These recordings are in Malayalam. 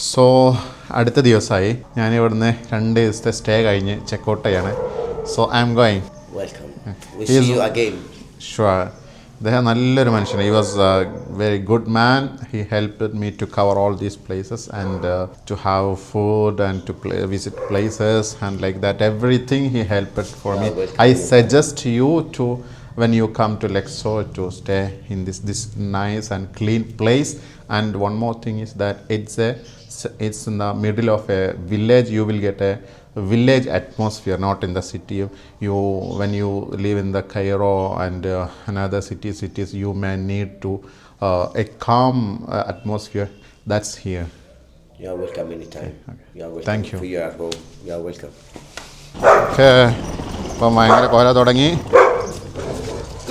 സോ അടുത്ത ദിവസമായി ഞാൻ ഇവിടുന്ന് രണ്ട് ദിവസത്തെ സ്റ്റേ കഴിഞ്ഞ് ചെക്കൗട്ട് ചെയ്യാണ് so I'm going. Sure അദ്ദേഹം നല്ലൊരു മനുഷ്യനാണ്. He was very good man he help me to cover all these places and to have food and to visit places and like that everything he help for me I suggest you to when you come to Lexo to stay in this this nice and clean place. And one more thing is that it's a it's in the middle of a village you will get a village atmosphere not in the city you when you live in the cairo and uh, another city cities you may need to uh, a calm uh, atmosphere that's here You are welcome anytime. You are welcome. Thank you. For you home. You are welcome. Okay ഇപ്പം ഭയങ്കര കോല തുടങ്ങി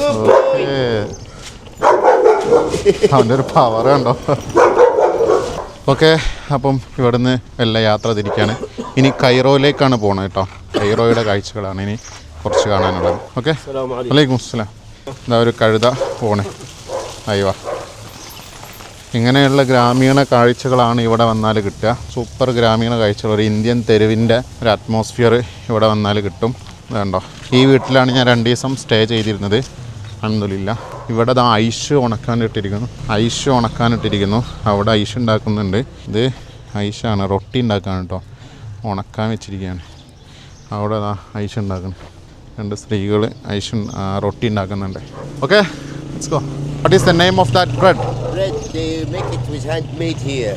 ഓക്കേ. അവന്റെ ഒരു പവർ കണ്ടോ ഓക്കെ അപ്പം ഇവിടുന്ന് എല്ലാം യാത്ര തിരിക്കുകയാണ് ഇനി കൈറോയിലേക്കാണ് പോകണം കേട്ടോ കൈറോയുടെ കാഴ്ചകളാണ് ഇനി കുറച്ച് കാണാനുള്ളത്. ഓക്കെ? വലൈക്കും അസ്സലാം. എന്താ ഒരു കഴുത പോണേ. അയ്യോ ഇങ്ങനെയുള്ള ഗ്രാമീണ കാഴ്ചകളാണ് ഇവിടെ വന്നാൽ കിട്ടുക. സൂപ്പർ ഗ്രാമീണ കാഴ്ചകൾ. ഒരു ഇന്ത്യൻ തെരുവിന്റെ ഒരു അറ്റ്മോസ്ഫിയർ ഇവിടെ വന്നാൽ കിട്ടും. വേണ്ടോ ഈ വീട്ടിലാണ് ഞാൻ രണ്ട് ദിവസം സ്റ്റേ ചെയ്തിരുന്നത്. അതൊന്നുമില്ല ഇവിടെ ദാ ഐഷ് ഉണക്കാനിട്ടിരിക്കുന്നു ഐഷ് ഉണക്കാനിട്ടിരിക്കുന്നു അവിടെ ഐഷ് ഉണ്ടാക്കുന്നുണ്ട് ഇത് ഐഷാണ് റൊട്ടി ഉണ്ടാക്കാൻ കേട്ടോ ഉണക്കാൻ വെച്ചിരിക്കുകയാണ് അവിടെ ദാ ഐഷ് ഉണ്ടാക്കുന്നു രണ്ട് സ്ത്രീകൾ ഐഷ് ഉൺ- ആ, റൊട്ടി ഉണ്ടാക്കുന്നുണ്ട് okay let's go what is the name of that bread Bread, they make it with handmade here.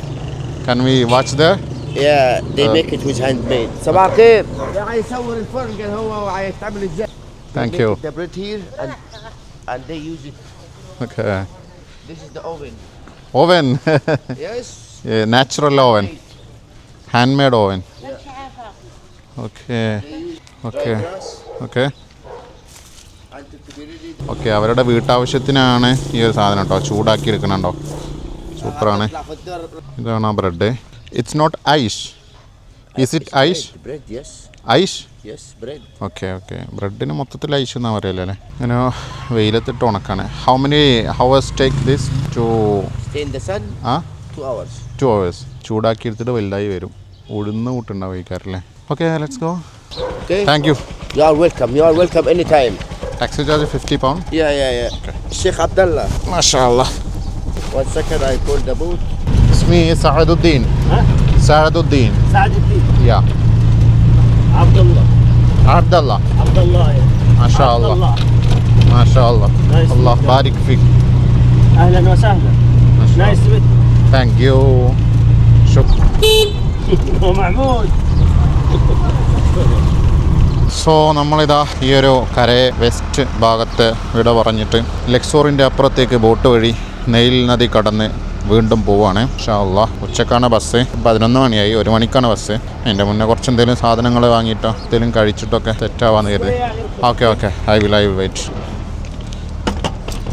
Can we watch there? Yeah, they Uh. make it with handmade. صباح الخير. عايز يصور الفرن قال هو هيتعمل ازاي. Thank They make you. it The bread here and and they use it. Okay. This is the oven. Oven. yes. Yeah, natural oven. Handmade oven. Okay. Okay. Okay. Okay അവരുടെ വീട്ടാവശ്യത്തിനാണ് ഈ ഒരു സാധനം കേട്ടോ ചൂടാക്കി എടുക്കണുണ്ടോ സൂപ്പറാണ് ഇതാണ് ആ bread it's not Aish is it Aish Aish Yes, bread. Okay okay ബ്രെഡിന് മൊത്തത്തിൽ ഐഷ് എന്നാ പറയല്ലേ അല്ലേ അങ്ങനെ വെയിലത്തിട്ട് ഉണക്കാണ് how many hours take this to Stay in the sun ആ two hours. ടു അവേഴ്സ് ചൂടാക്കി എടുത്തിട്ട് വലുതായി വരും ഉഴുന്ന് കൂട്ടുണ്ടാവും കഴിക്കാറില്ലേ okay let's go Okay. Thank you You are welcome. You are welcome anytime. Taxi charge fifty pound Yeah, yeah, yeah. Sheikh Abdullah. മാഷാല്ല One second, I call the boat. اسمي سعد الدين سعد الدين سعد الدين يا عبد الله عبد الله عبد الله يا. ما شاء عبد الله الله ما شاء الله Nice to الله meet you. بارك فيك اهلا وسهلا ما شاء نايس الله ثانك يو شكرا محمود so നമ്മളിതാ ഈ ഒരു കരയെ വെസ്റ്റ് ഭാഗത്ത് വിട പറഞ്ഞിട്ട് ലെക്സോറിൻ്റെ അപ്പുറത്തേക്ക് ബോട്ട് വഴി നെയിൽ നദി കടന്ന് വീണ്ടും പോവാണ്. ഷാള്ള ഉച്ചക്കാണ് ബസ്. പതിനൊന്ന് മണിയായി ഒരു മണിക്കാണ് ബസ്. അതിന്റെ മുന്നേ കുറച്ച് എന്തെങ്കിലും സാധനങ്ങൾ വാങ്ങിയിട്ടോ എന്തെങ്കിലും കഴിച്ചിട്ടൊക്കെ സെറ്റാവാന്ന് കരുതി. Okay okay. I will I will wait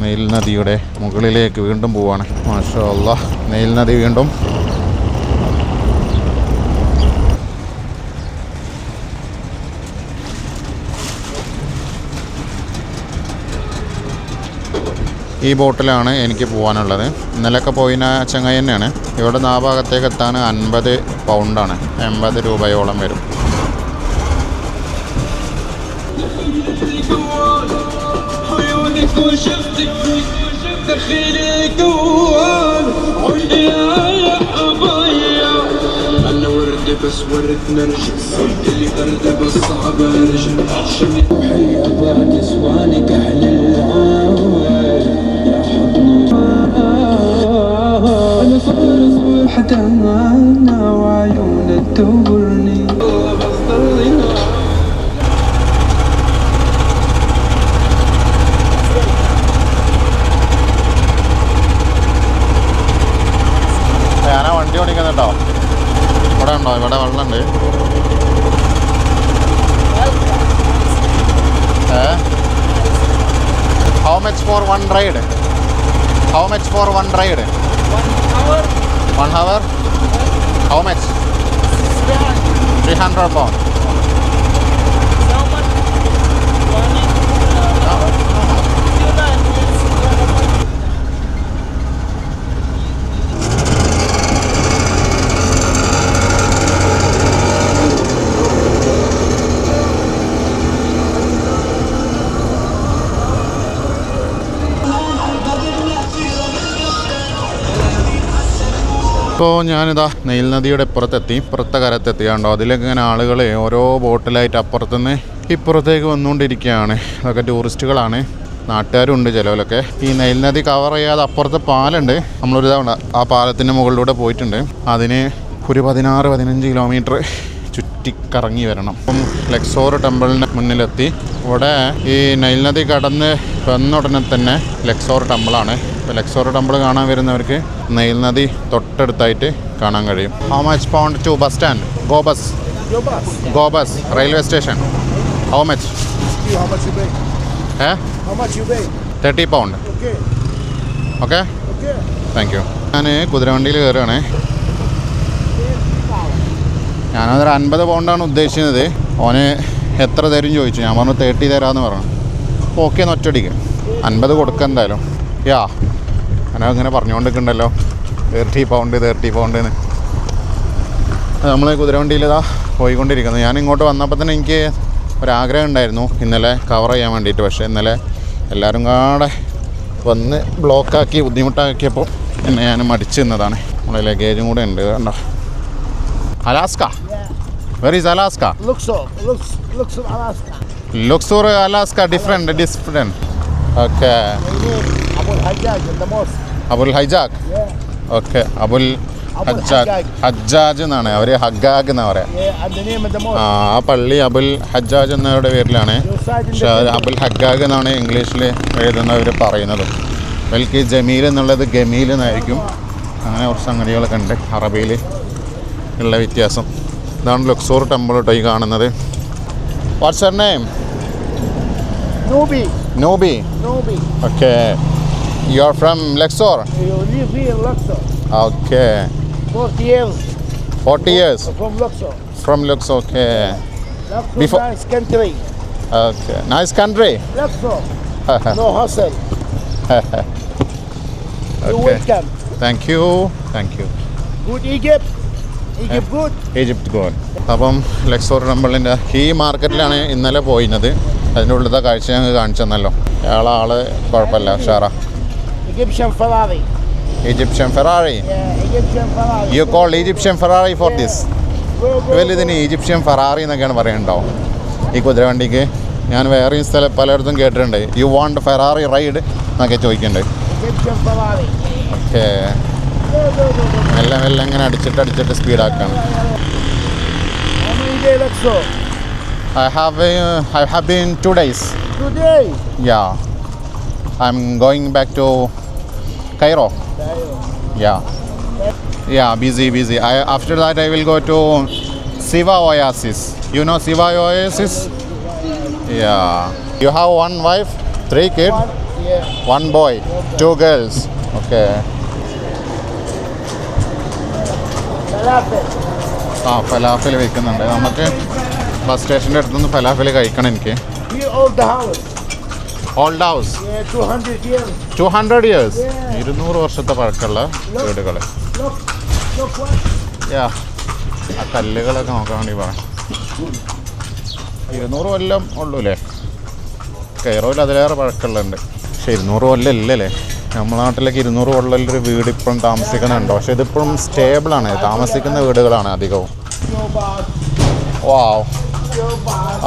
Nile നദിയുടെ മുകളിലേക്ക് വീണ്ടും പോവാണ്. മാഷാ അല്ലാ നെയിൽ നദി വീണ്ടും ഈ ബോട്ടിലാണ് എനിക്ക് പോകാനുള്ളത് ഇന്നലെയൊക്കെ പോയിന ചങ്ങായി തന്നെയാണ് ഇവിടെ നിന്ന് ആ ഭാഗത്തേക്ക് എത്താൻ അൻപത് പൗണ്ടാണ് എൺപത് രൂപയോളം വരും عيونك وشفتك دخيلي جوال عيني يا حبايا انا ورد بس ورد نرجع قلت لي برد بس صعب ارجع عشان روحي ابغى نسوانك احلى العوال انا صار صور حتى انا وعيونك تدورني بختار ഞാനാ വണ്ടി ഓടിക്കുന്നുണ്ടോ ഇവിടെ ഉണ്ടോ ഇവിടെ വെള്ളമുണ്ട് ഏ how much for one ride how much for one ride one hour how much three hundred pound ഇപ്പോൾ ഞാനിതാ നെയിൽ നദിയുടെ ഇപ്പുറത്തെത്തി ഇപ്പുറത്തെ കരത്തെത്തി. കണ്ടോ ഇങ്ങനെ ആളുകൾ ഓരോ ബോട്ടിലായിട്ട് അപ്പുറത്തുനിന്ന് ഇപ്പുറത്തേക്ക് വന്നുകൊണ്ടിരിക്കുകയാണ്. അതൊക്കെ ടൂറിസ്റ്റുകളാണ്. നാട്ടുകാരുണ്ട് ചിലവിലൊക്കെ ഈ നെയിൽ നദി കവർ ചെയ്യാതെ അപ്പുറത്തെ പാലുണ്ട്. നമ്മളൊരു തവണ ആ പാലത്തിന്റെ മുകളിലൂടെ പോയിട്ടുണ്ട്. അതിന് ഒരു പതിനാറ് പതിനഞ്ച് കിലോമീറ്റർ ചുറ്റിക്കറങ്ങി വരണം. അപ്പം ലെക്സോർ ടെമ്പിളിന്റെ മുന്നിലെത്തി. ഇവിടെ ഈ നൈൽ നദി കടന്ന് വന്ന ഉടനെ തന്നെ ലെക്സോർ ടെമ്പിളാണ്. ഇപ്പോൾ ലെക്സോർ ടെമ്പിൾ കാണാൻ വരുന്നവർക്ക് നെയിൽ നദി തൊട്ടടുത്തായിട്ട് കാണാൻ കഴിയും. How much pound to bus stand go bus. Go bus railway station how much? A thirty pound. Okay. Thank you ഞാൻ കുതിരവണ്ടിയിൽ കയറുകയാണ്. ഞാനതൊരു അൻപത് പൗണ്ടാണ് ഉദ്ദേശിക്കുന്നത് ഓന് എത്ര തരും ചോദിച്ചു. ഞാൻ പറഞ്ഞു തേർട്ടി തരാമെന്ന് പറഞ്ഞു. അപ്പോൾ ഓക്കെ ഒറ്റടിക്ക് അൻപത് കൊടുക്കുക എന്തായാലും. യാ ഞാൻ അങ്ങനെ പറഞ്ഞുകൊണ്ടിരിക്കണ്ടല്ലോ. തേർട്ടി പൗണ്ട് തേർട്ടി പൗണ്ട് എന്ന് നമ്മൾ കുതിരവണ്ടിയിലിതാ പോയിക്കൊണ്ടിരിക്കുന്നത് ഞാൻ ഇങ്ങോട്ട് വന്നപ്പോൾ തന്നെ എനിക്ക് ഒരാഗ്രഹം ഉണ്ടായിരുന്നു. ഇന്നലെ കവർ ചെയ്യാൻ വേണ്ടിയിട്ട്. പക്ഷേ ഇന്നലെ എല്ലാവരും കൂടെ വന്ന് ബ്ലോക്കാക്കി ബുദ്ധിമുട്ടാക്കിയപ്പോൾ എന്നെ ഞാൻ മടിച്ചു നിന്നതാണ്. നമ്മളെ ലഗേജും കൂടെ ഉണ്ട്. കണ്ടോ? Alaska? Where is Alaska. Luxor Alaska different different okay. Abul Yeah. Okay Abul. Hajjaj എന്നാണ് അവർ ഹഗാഗ് എന്നാ പറയാ. ആ ആ പള്ളി അബുൽ ഹജ്ജാജ് എന്നവരുടെ പേരിലാണ്. പക്ഷേ അബുൽ ഹഗ്ഗാഗ് എന്നാണ് ഇംഗ്ലീഷിൽ എഴുതുന്നവർ പറയുന്നത്. ബൽക്ക് ജമീൽ എന്നുള്ളത് ഗമീൽ എന്നായിരിക്കും. അങ്ങനെ കുറച്ച് സംഗതികളൊക്കെ ഉണ്ട് അറബിയിൽ ഉള്ള വ്യത്യാസം. ഇതാണ് ലുക്സൂർ ടെമ്പിൾ കേട്ടോ ഈ കാണുന്നത്. What's name. Nubi Nobi. Nobi. Okay. You are from Luxor? You live here in Luxor. Okay. 40 years. 40 years? From Luxor. From Luxor, okay. Luxor, Before... nice country. Okay. Nice country? Luxor. no hustle. okay. You're welcome. Thank you. Thank you. Good Egypt. Egypt പോകാൻ അപ്പം ലെക്സോർ ടെമ്പിളിന്റെ ഈ മാർക്കറ്റിലാണ് ഇന്നലെ പോയിരുന്നത്. അതിന്റെ ഉള്ളിലത്തെ കാഴ്ച ഞങ്ങൾ കാണിച്ചു തന്നല്ലോ അയാളെ ആൾ കുഴപ്പമില്ല ഉഷാറ. Egyptian Ferrari. You call Egyptian Ferrari. For this ഇതിന് ഈജിപ്ഷ്യൻ ഫെറാറി എന്നൊക്കെയാണ് പറയുന്നുണ്ടാവും ഈ കുതിരവണ്ടിക്ക് ഞാൻ വേറെയും സ്ഥലം പലയിടത്തും കേട്ടിട്ടുണ്ട്. യു വാണ്ട് ഫെറാറി റൈഡ് എന്നൊക്കെ ചോദിക്കുന്നുണ്ട്. ഓക്കെ. മെല്ലെ മെല്ലെ ഇങ്ങനെ അടിച്ചിട്ട് അടിച്ചിട്ട് സ്പീഡാക്കാണ് How many days Luxor? I have I have been two days Today. Yeah. I'm going back to Cairo. Yeah. Yeah, busy, busy. I, after that, I will go to Siva Oasis. You know Siva Oasis? Yeah. You have one wife, three kids, One. Yeah. one boy, two girls. Okay. ആ ഫലാഫൽ വിൽക്കുന്നുണ്ട് നമുക്ക് ബസ് സ്റ്റേഷന്റെ അടുത്തുനിന്ന് ഫലാഫൽ കഴിക്കണം എനിക്ക്. Old house 200 years. Two hundred years. ഇരുന്നൂറ് വർഷത്തെ പഴക്കമുള്ള വീടുകൾ? യാ ആ കല്ലുകളൊക്കെ നോക്കാൻ വേണ്ടി പറയാം ഇരുന്നൂറ് കൊല്ലം ഉള്ളൂല്ലേ? കയറോയിൽ അതിലേറെ പഴക്കമുള്ളുണ്ട് പക്ഷെ ഇരുന്നൂറ് കൊല്ലം ഇല്ലല്ലേ? നമ്മുടെ നാട്ടിലേക്ക് ഇരുന്നൂറ് കൊല്ലൊരു വീട് ഇപ്പം താമസിക്കുന്നുണ്ട്. പക്ഷെ ഇതിപ്പോഴും സ്റ്റേബിളാണ് താമസിക്കുന്ന വീടുകളാണ് അധികവും. Wow.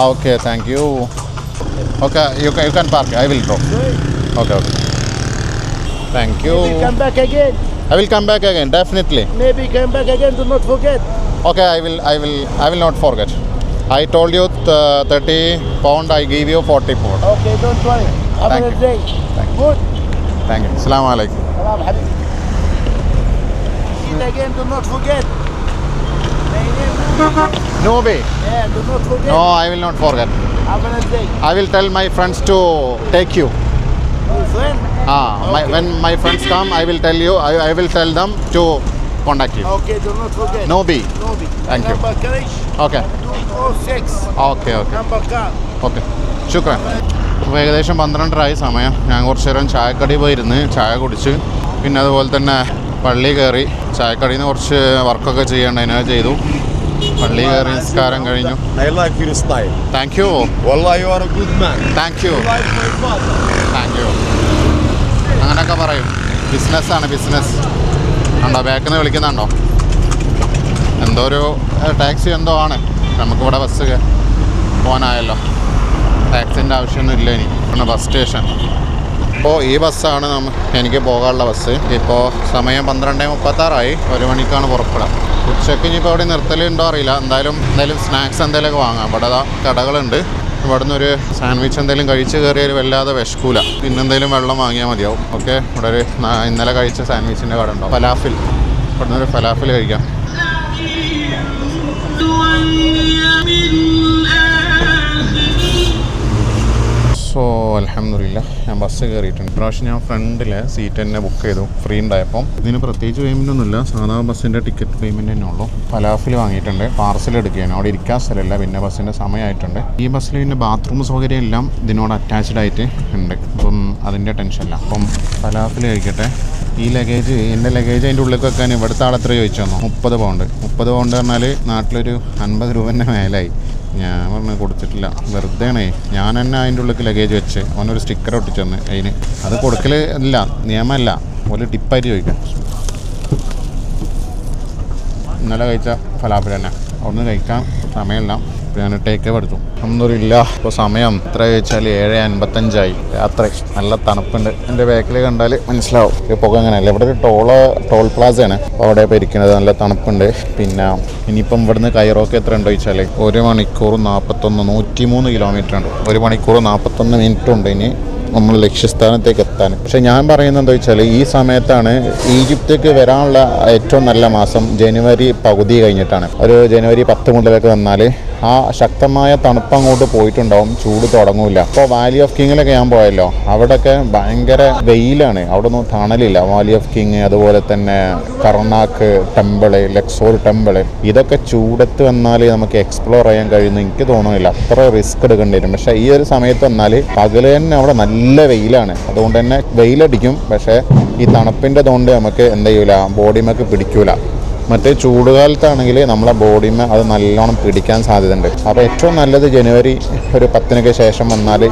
Okay thank you okay you you can park I will draw okay okay thank you. I will come back again definitely okay I will I will I will not forget I told you thirty pound I give you forty pound uh, 30 pound, I Thank you. Thank you അസ്സാം വലൈക്കും Again, do not forget. No way. Yeah, do not forget. No, I will not forget. Have a day. I will tell my friends to take you. Your friend? Ah, okay. my, when my friends come, I will tell you. I, I will tell them to contact you. Okay, do not forget. No B. No B. Thank number you. Number Karish. Okay. 206. Okay, okay. Number car. Okay. Shukran. അപ്പോൾ ഏകദേശം പന്ത്രണ്ടരായി സമയം. ഞാൻ കുറച്ച് നേരം ചായക്കടി പോയിരുന്ന് ചായ കുടിച്ച് പിന്നെ അതുപോലെ തന്നെ പള്ളി കയറി ചായക്കടിയിൽ നിന്ന് കുറച്ച് വർക്കൊക്കെ ചെയ്യേണ്ടതിന് ചെയ്തു. പള്ളി കയറി നിസ്കാരം കഴിഞ്ഞു. Thank you. Thank you. Thank you അങ്ങനെയൊക്കെ പറയും. ബിസിനസ്സാണ് ബിസിനസ് ഉണ്ടോ ബാക്കിൽ നിന്ന് വിളിക്കുന്നുണ്ടോ? എന്തോ ഒരു ടാക്സി എന്തോ ആണ്. നമുക്കിവിടെ ബസ് പോകാനായല്ലോ. ടാക്സിന്റെ ആവശ്യമൊന്നുമില്ല പിന്നെ ബസ് സ്റ്റേഷൻ ഇപ്പോൾ ഈ ബസ്സാണ് എനിക്ക് പോകാനുള്ള ബസ് ഇപ്പോൾ സമയം പന്ത്രണ്ട് മുപ്പത്താറായി. ഒരു മണിക്കാണ് പുറപ്പെടുക. ഉച്ചയ്ക്ക് ഇനിയിപ്പോൾ അവിടെ നിർത്തലുണ്ടോ അറിയില്ല. എന്തായാലും എന്തായാലും സ്നാക്സ് എന്തെങ്കിലുമൊക്കെ വാങ്ങാം. ഇവിടെ കടകളുണ്ട്. ഇവിടുന്ന് ഒരു സാൻഡ്വിച്ച് എന്തെങ്കിലും കഴിച്ച് കയറിയാൽ വല്ലാതെ വിശക്കൂല. പിന്നെ എന്തെങ്കിലും വെള്ളം വാങ്ങിയാൽ മതിയാവും. ഓക്കെ ഇവിടെ ഒരു ഇന്നലെ കഴിച്ച സാൻഡ്വിച്ചിന്റെ കട ഉണ്ടോ? ഫലാഫിൽ. ഇവിടുന്ന് ഒരു ഫലാഫിൽ കഴിക്കാം. സോ അലഹമില്ല ഞാൻ ബസ് കയറിയിട്ടുണ്ട്. പ്രാവശ്യം ഞാൻ ഫ്രണ്ടിലെ സീറ്റ് തന്നെ ബുക്ക് ചെയ്തു. ഫ്രീ ഉണ്ടായപ്പോൾ ഇതിന് പ്രത്യേകിച്ച് പേയ്മെന്റ് ഒന്നുമില്ല. സാധാ ബസ്സിന്റെ ടിക്കറ്റ് പേയ്മെന്റ് തന്നെ ഉള്ളൂ. ഫലാഫിൽ വാങ്ങിയിട്ടുണ്ട്. പാർസൽ എടുക്കുകയാണ്. അവിടെ ഇരിക്കാൻ സ്ഥലമില്ല. പിന്നെ ബസ്സിന്റെ സമയമായിട്ടുണ്ട്. ഈ ബസ്സിൽ പിന്നെ ബാത്റൂം സൗകര്യം എല്ലാം ഇതിനോട് അറ്റാച്ച്ഡ് ആയിട്ട് ഉണ്ട്. അപ്പം അതിന്റെ ടെൻഷനില്ല അപ്പം ഫലാഫിൽ കഴിക്കട്ടെ ഈ ലഗേജ് എന്റെ ലഗേജ് അതിന്റെ ഉള്ളിൽ വെക്കാൻ ഇവിടുത്തെ ആൾ എത്ര ചോദിച്ചു തന്നു മുപ്പത് പൗണ്ട് മുപ്പത് പൗണ്ട് പറഞ്ഞാൽ നാട്ടിലൊരു അൻപത് രൂപന്റെ മേലായി. ഞാൻ പറഞ്ഞു കൊടുത്തിട്ടില്ല. വെറുതെ ആണേ ഞാൻ തന്നെ അതിന്റെ ഉള്ളിൽ ലഗേജ് വെച്ച് അവനൊരു സ്റ്റിക്കർ ഒട്ടിച്ചു തന്ന്. അതിന് അത് കൊടുക്കൽ ഇല്ല നിയമമല്ല. ഒരു ടിപ്പായിട്ട് ചോദിക്കാം. ഇന്നലെ കഴിച്ച ഫലാപ്പിൽ തന്നെ. അവിടുന്ന് കഴിക്കാൻ സമയമില്ല. ഞാൻ ടേക്ക് അവ എടുത്തു ഒന്നുമില്ല ഇപ്പോൾ സമയം എത്ര ചോദിച്ചാൽ ഏഴ് അൻപത്തഞ്ചായി. രാത്രി നല്ല തണുപ്പുണ്ട്. എന്റെ ബാക്കിൽ കണ്ടാൽ മനസ്സിലാവും. പുക അങ്ങനെയല്ല. ഇവിടെ ഒരു ടോൾ ടോൾ പ്ലാസയാണ് അപ്പോൾ അവിടെ ഇപ്പോൾ ഇരിക്കുന്നത് നല്ല തണുപ്പുണ്ട്. പിന്നെ ഇനിയിപ്പം ഇവിടുന്ന് കൈറോക്ക് എത്ര ഉണ്ടോ ചോദിച്ചാൽ ഒരു മണിക്കൂർ നാൽപ്പത്തൊന്ന് നൂറ്റി മൂന്ന് കിലോമീറ്റർ ഉണ്ട്. ഒരു മണിക്കൂർ നാൽപ്പത്തൊന്ന് മിനിറ്റ് ഉണ്ട് ഇനി നമ്മൾ ലക്ഷ്യസ്ഥാനത്തേക്ക് എത്താൻ പക്ഷെ ഞാൻ പറയുന്നത് എന്താ വെച്ചാൽ ഈ സമയത്താണ് ഈജിപ്തിലേക്ക് വരാനുള്ള ഏറ്റവും നല്ല മാസം ജനുവരി പകുതി കഴിഞ്ഞിട്ടാണ്. ഒരു ജനുവരി പത്ത് മുതലൊക്കെ വന്നാൽ ആ ശക്തമായ തണുപ്പ് അങ്ങോട്ട് പോയിട്ടുണ്ടാവും. ചൂട് തുടങ്ങൂല. അപ്പോൾ വാലി ഓഫ് കിങ്ങിലൊക്കെ ഞാൻ പോയല്ലോ. അവിടെയൊക്കെ ഭയങ്കര വെയിലാണ്. അവിടെ ഒന്നും തണലില്ല. വാലി ഓഫ് കിങ് അതുപോലെ തന്നെ കർണാക്ക് ടെമ്പിൾ ലക്സോർ ടെമ്പിൾ ഇതൊക്കെ ചൂടത്ത് വന്നാൽ നമുക്ക് എക്സ്പ്ലോർ ചെയ്യാൻ കഴിയുന്നു എനിക്ക് തോന്നുന്നില്ല. അത്ര റിസ്ക് എടുക്കേണ്ടി വരും. പക്ഷേ ഈ ഒരു സമയത്ത് വന്നാൽ പകൽ തന്നെ അവിടെ നല്ല വെയിലാണ്. അതുകൊണ്ട് തന്നെ വെയിലടിക്കും. പക്ഷേ ഈ തണുപ്പിന്റെ തോണ്ട് നമുക്ക് എന്ത് ചെയ്യൂല? ബോഡിമൊക്കെ പിടിക്കൂല. മറ്റേ ചൂടുകാലത്താണെങ്കിൽ നമ്മളെ ബോഡിമ അത് നല്ലോണം പിടിക്കാൻ സാധ്യതയുണ്ട്. അപ്പോൾ ഏറ്റവും നല്ലത് ജനുവരി ഒരു പത്തിനൊക്കെ ശേഷം വന്നാൽ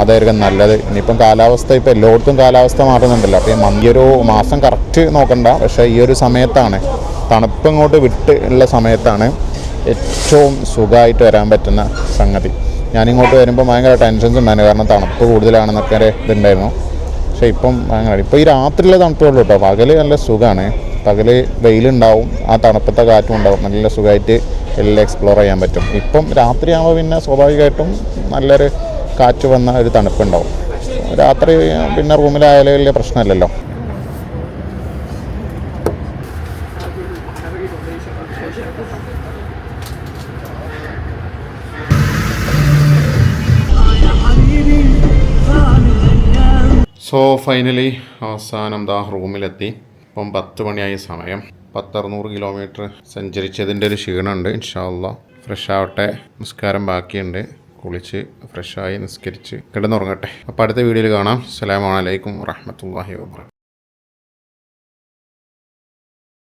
അതായിരിക്കും നല്ലത്. ഇനിയിപ്പം കാലാവസ്ഥ ഇപ്പോൾ എല്ലായിടത്തും കാലാവസ്ഥ മാറുന്നുണ്ടല്ലോ. അപ്പോൾ ഈ ഒരു മാസം കറക്റ്റ് നോക്കണ്ട. പക്ഷേ ഈ ഒരു സമയത്താണ് തണുപ്പ് ഇങ്ങോട്ട് വിട്ട് ഉള്ള സമയത്താണ് ഏറ്റവും സുഖമായിട്ട് വരാൻ പറ്റുന്ന സംഗതി. ഞാനിങ്ങോട്ട് വരുമ്പോൾ ഭയങ്കര ടെൻഷൻസ് ഉണ്ടായിരുന്നു. കാരണം തണുപ്പ് കൂടുതലാണെന്നൊക്കെ ഇതുണ്ടായിരുന്നു. പക്ഷേ ഇപ്പം ഭയങ്കര ഇപ്പോൾ ഈ രാത്രിയിലെ തണുപ്പുള്ളൂ കേട്ടോ. പകൽ നല്ല സുഖമാണ് പകൽ വെയിലുണ്ടാവും ആ തണുപ്പത്തെ കാറ്റും ഉണ്ടാവും. നല്ല സുഖമായിട്ട് എല്ലാം എക്സ്പ്ലോർ ചെയ്യാൻ പറ്റും. ഇപ്പം രാത്രിയാകുമ്പോൾ പിന്നെ സ്വാഭാവികമായിട്ടും നല്ലൊരു കാറ്റ് വന്ന ഒരു തണുപ്പുണ്ടാവും. രാത്രി പിന്നെ റൂമിലായാലും വലിയ പ്രശ്നമില്ലല്ലോ. സോ ഫൈനലി അവസാനം ദാ റൂമിലെത്തി. ഇപ്പം പത്ത് മണിയായ സമയം. പത്തറുന്നൂറ് കിലോമീറ്റർ സഞ്ചരിച്ചതിന്റെ ഒരു ക്ഷീണമുണ്ട് ഇൻഷാല്ല ഫ്രഷ് ആവട്ടെ. നിസ്കാരം ബാക്കിയുണ്ട്. കുളിച്ച് ഫ്രഷായി നിസ്കരിച്ച് കിടന്നുറങ്ങട്ടെ. അപ്പോൾ അടുത്ത വീഡിയോയിൽ കാണാം. അസ്സലാമലൈക്കും അലൈക്കും വറഹ്മത്തുള്ളാഹി വാബറകാതുഹു.